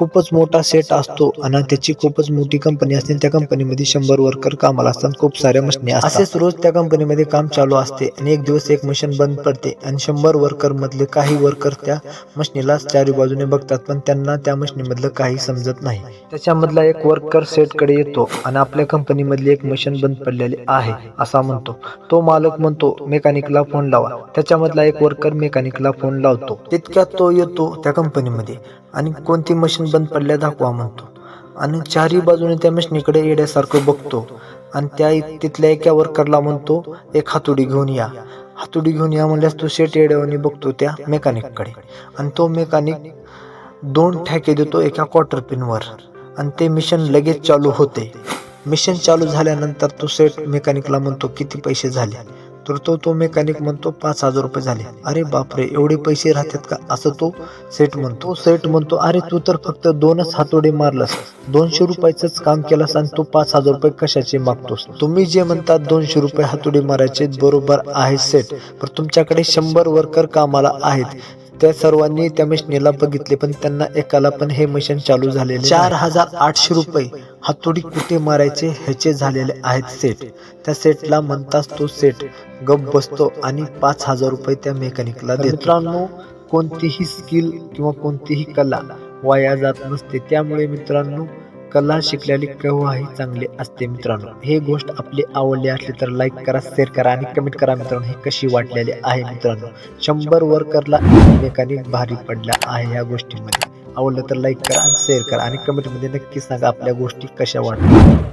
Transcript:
खूपच मोठा सेट असतो आणि त्याची खूपच मोठी कंपनी असते. त्या कंपनीमध्ये शंभर वर्कर कामाला असतात. खूप साऱ्या मशिनी असतात. असेच रोज त्या कंपनीमध्ये काम चालू असते आणि एक दिवस एक मशीन बंद पडते आणि शंभर वर्कर मधले काही वर्कर त्या मशिनीला चारी बाजूने बघतात पण त्यांना त्या मशिनीमधलं काही समजत नाही. त्याच्यामधला एक वर्कर सेटकडे येतो आणि आपल्या कंपनीमधली एक मशीन बंद पडलेली आहे असा म्हणतो. तो मालक म्हणतो मेकॅनिकला फोन लावा. त्याच्यामधला एक वर्कर मेकॅनिकला फोन लावतो. तितक्यात तो येतो त्या कंपनीमध्ये आणि कोणती मशीन बंद पडल्या दाखवा म्हणतो. आणि चारही बाजूने त्या मशीनीकडे येण्यासारखं बघतो. आणि त्या तिथल्या एका वर्करला म्हणतो एक हातोडी घेऊन या. हातोडी घेऊन या म्हणल्यास तो शेट येड्यावानी बघतो त्या मेकॅनिककडे आणि तो मेकॅनिक दोन ठॅके देतो एका क्वार्टर पिनवर आणि ते मिशन लगेच चालू होते. मिशन चालू झाल्यानंतर तो सेट मेकॅनिकला म्हणतो किती पैसे झाले? तर तो तो मेकॅनिक म्हणतो पाच हजार रुपये झाले. अरे बापरे एवढे पैसे राहतात का? असं तो सेट म्हणतो. सेट म्हणतो अरे तू तर फक्त दोनच हातोडे मारलास. दोनशे रुपयाचंच काम केलास आणि तू पाच हजार रुपये कशाचे मागतोस? तुम्ही जे म्हणतात दोनशे रुपये हातोडे मारायचे बरोबर आहे सेट पण तुमच्याकडे शंभर वर्कर कामाला आहेत. त्या सर्वांनी त्या मशीनीला बघितले पण त्यांना एकाला पण हे मशीन चालू झालेले चार हजार आठशे रुपये हातोडी कुठे मारायचे ह्याचे झालेले आहेत सेट. त्या सेटला म्हणताच तो सेट गप बसतो आणि पाच हजार रुपये त्या मेकॅनिकला मित्रांनो कोणतीही स्किल किंवा कोणतीही कला वाया जात नसते. त्यामुळे मित्रांनो कला शिकलेली केव्हाही चांगली असते मित्रांनो. हे गोष्ट आपली आवडली असली तर लाईक करा शेअर करा आणि कमेंट करा मित्रांनो हे कशी वाटलेली आहे मित्रांनो. शंभर वर्करला एकमेकांनी भारी पडला आहे या गोष्टीमध्ये. आवडलं तर लाईक करा आणि शेअर करा आणि कमेंटमध्ये नक्की सांगा आपल्या गोष्टी कशा वाटल्या.